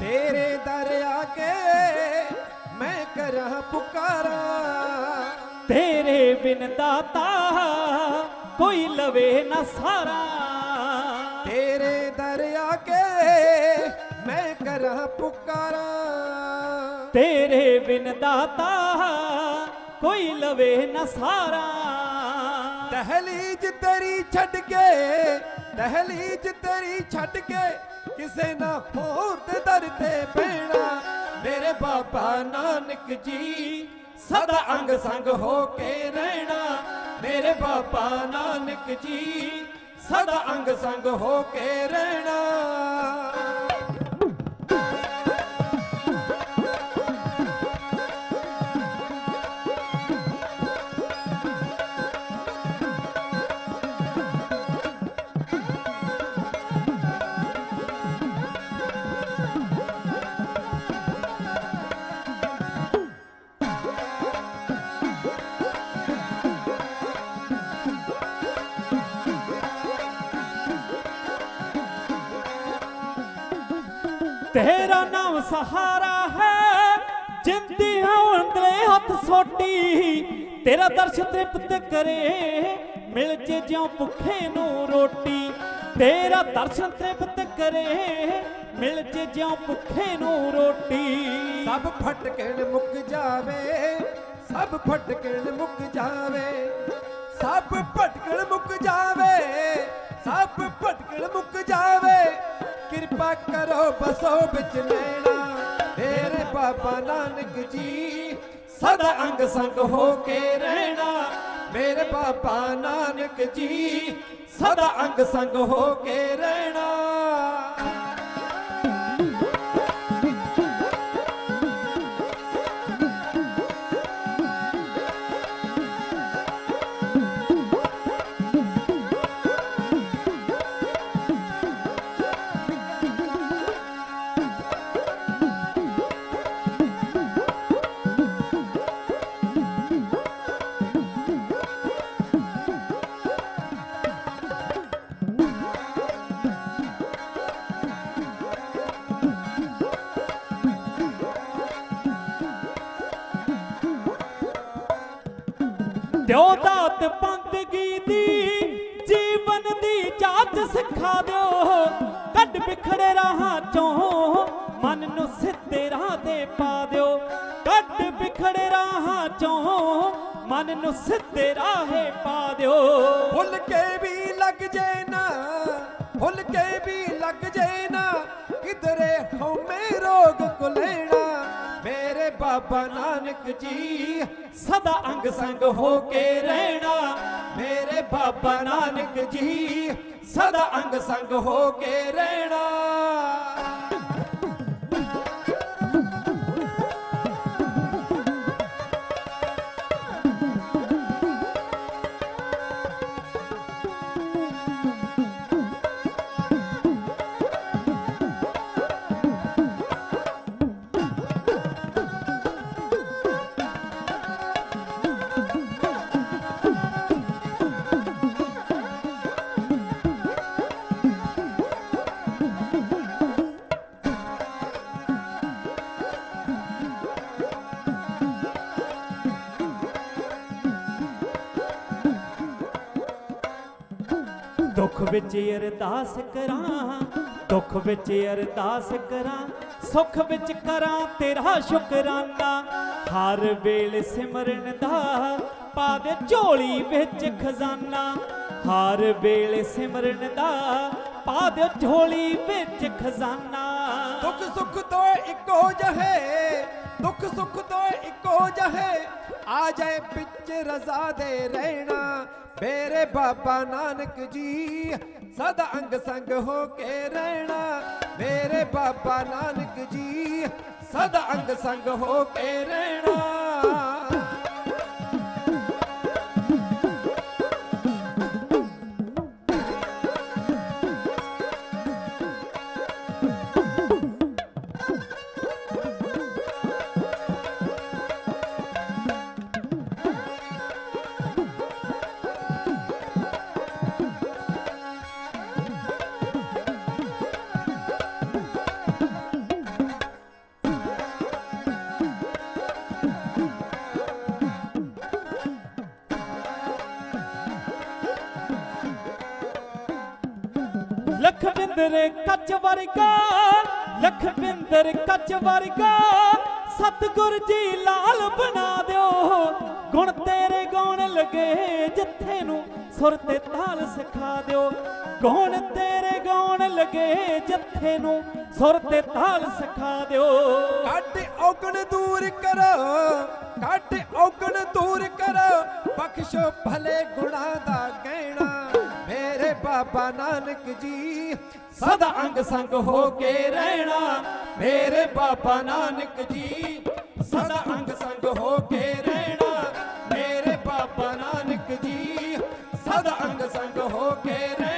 ਤੇਰੇ ਦਰ ਆ ਕੇ ਮੈਂ ਕਰਾਂ ਪੁਕਾਰਾ। ਤੇਰੇ ਬਿਨ ਦਾਤਾ ਕੋਈ ਲਵੇ ਨਾ ਸਾਰਾ। ਤੇਰੇ ਦਰ ਆ ਕੇ ਮੈਂ ਕਰਾਂ ਪੁਕਾਰਾ। ਤੇਰੇ ਬਿਨ ਦਾਤਾ ਕੋਈ ਲਵੇ ਨਾ ਸਾਰਾ। ਦਹਲੀਜ ਤੇਰੀ ਛੱਡ ਕੇ ਦਹਲੀਜ ਤੇਰੀ ਛੱਡ ਕੇ ਕਿਸੇ ਨਾ ਹੋਰ ਦੇ ਦਰ ਤੇ ਬਹਿਣਾ। ਮੇਰੇ ਬਾਬਾ ਨਾਨਕ ਜੀ, ਸਦਾ ਅੰਗ ਸੰਗ ਹੋ ਕੇ ਰਹਿਣਾ। ਮੇਰੇ ਬਾਬਾ ਨਾਨਕ ਜੀ, ਸਦਾ ਅੰਗ ਸੰਗ ਹੋ ਕੇ ਰਹਿਣਾ। ਤੇਰਾ ਨਾਮ ਸਹਾਰਾ ਹੈ। ਜਿੰਦੀਆਂ ਅੰਦਰੇ ਹੱਥ ਸੋਟੀ, ਤੇਰਾ ਦਰਸ਼ ਤ੍ਰਿਪਤ ਕਰੇ। ਮਿਲ ਜੇ ਜਿਉ ਭੁੱਖੇ ਨੂੰ ਰੋਟੀ, ਤੇਰਾ ਦਰਸ਼ਨ ਤ੍ਰਿਪਤ ਕਰੇ। ਮਿਲ ਜੇ ਜਿਉ ਭੁੱਖੇ ਨੂੰ ਰੋਟੀ। ਸਭ ਫਟਕਣ ਮੁੱਕ ਜਾਵੇ, ਸਭ ਫਟਕਣ ਮੁੱਕ ਜਾਵੇ, ਸਭ ਭਟਕਣ ਮੁੱਕ ਜਾਵੇ, ਸਭ ਭਟਕਣ ਮੁੱਕ ਜਾਵੇ। ਕਿਰਪਾ ਕਰੋ ਬਸੋ ਵਿੱਚ ਨੈਣਾ ਮੇਰੇ ਬਾਬਾ ਨਾਨਕ ਜੀ, ਸਦਾ ਅੰਗ ਸੰਗ ਹੋ ਕੇ ਰਹਿਣਾ। ਮੇਰੇ ਬਾਬਾ ਨਾਨਕ ਜੀ, ਸਦਾ ਅੰਗ ਸੰਗ ਹੋ ਕੇ ਰਹਿਣਾ। ਦਿਓ ਦਾਤ ਬੰਦਗੀ ਦੀ ਜੀਵਨ ਦੀ ਜਾਚ ਸਿਖਾ ਦਿਓ। ਕੱਢ ਵਿਖੜੇ ਰਾਹਾਂ ਚੋਂ, ਮਨ ਨੂੰ ਸਿੱਧੇ ਰਾਹ ਤੇ ਪਾ ਦਿਓ। ਕੱਢ ਵਿਖੜੇ ਰਾਹਾਂ ਚੋਂ, ਮਨ ਨੂੰ ਸਿੱਧੇ ਰਾਹੇ ਪਾ ਦਿਓ। ਭੁੱਲ ਕੇ ਵੀ ਲੱਗ ਜੇ ਨਾ ਬਾਬਾ ਨਾਨਕ ਜੀ, ਸਦਾ ਅੰਗ ਸੰਗ ਹੋ ਕੇ ਰਹਿਣਾ। ਮੇਰੇ ਬਾਬਾ ਨਾਨਕ ਜੀ, ਸਦਾ ਅੰਗ ਸੰਗ ਹੋ ਕੇ ਰਹਿਣਾ। ਦੁੱਖ ਵਿੱਚ ਅਰਦਾਸ ਕਰਾਂ, ਦੁੱਖ ਵਿੱਚ ਅਰਦਾਸ ਕਰਾਂ, ਸੁੱਖ ਵਿੱਚ ਕਰਾਂ, ਤੇਰਾ ਸ਼ੁਕਰਾਨਾ। ਹਰ ਵੇਲੇ ਸਿਮਰਨ ਦਾ ਪਾ ਦੇ ਝੋਲੀ ਵਿੱਚ ਖਜ਼ਾਨਾ। ਹਰ ਵੇਲੇ ਸਿਮਰਨ ਦਾ ਪਾ ਦੇ ਝੋਲੀ ਵਿੱਚ ਖਜ਼ਾਨਾ। ਦੁੱਖ ਸੁੱਖ ਤੋਂ ਇੱਕੋ ਜਹੇ, ਦੁੱਖ ਸੁੱਖ ਤੋਂ ਇੱਕੋ ਜਹੇ। ਆ ਜਾਏ ਵਿੱਚ ਰਜ਼ਾ ਦੇ ਰਹਿਣਾ, ਮੇਰੇ ਬਾਬਾ ਨਾਨਕ ਜੀ। ਸਦਾ ਅੰਗ ਸੰਗ ਹੋ ਕੇ ਰਹਿਣਾ, ਮੇਰੇ ਬਾਬਾ ਨਾਨਕ ਜੀ। ਸਦਾ ਅੰਗ ਸੰਗ ਹੋ ਕੇ ਰਹਿਣਾ। ਲਖਵਿੰਦਰ ਕੱਚ ਵਰਗਾ ਲਖਵਿੰਦਰ ਕੱਚ ਵਰਗਾ, ਸਤਿਗੁਰ ਜੀ ਲਾਲ ਬਣਾ ਦਿਓ। ਗੁਣ ਤੇਰੇ ਗਾਉਣ ਲੱਗੇ, ਜਿੱਥੇ ਨੂੰ ਸੁਰ ਤੇ ਤਾਲ ਸਿਖਾ ਦਿਓ। ਗੁਣ ਤੇਰੇ ਗਾਉਣ ਲੱਗੇ, ਜਿੱਥੇ ਨੂੰ ਸੁਰ ਤੇ ਤਾਲ ਸਿਖਾ ਦਿਓ। ਕੱਢ ਔਗਣ ਦੂਰ ਕਰੋ ਕੱਢ ਔਗਣ ਦੂਰ ਕਰੋ, ਬਖਸ਼ੋ ਭਲੇ ਬਾਬਾ ਨਾਨਕ ਜੀ, ਸਦਾ ਅੰਗ ਸੰਗ ਹੋ ਕੇ ਰਹਿਣਾ। ਮੇਰੇ ਬਾਬਾ ਨਾਨਕ ਜੀ, ਸਦਾ ਅੰਗ ਸੰਗ ਹੋ ਕੇ ਰਹਿਣਾ। ਮੇਰੇ ਬਾਬਾ ਨਾਨਕ ਜੀ, ਸਦਾ ਅੰਗ ਸੰਗ ਹੋ ਕੇ ਰਹਿਣਾ।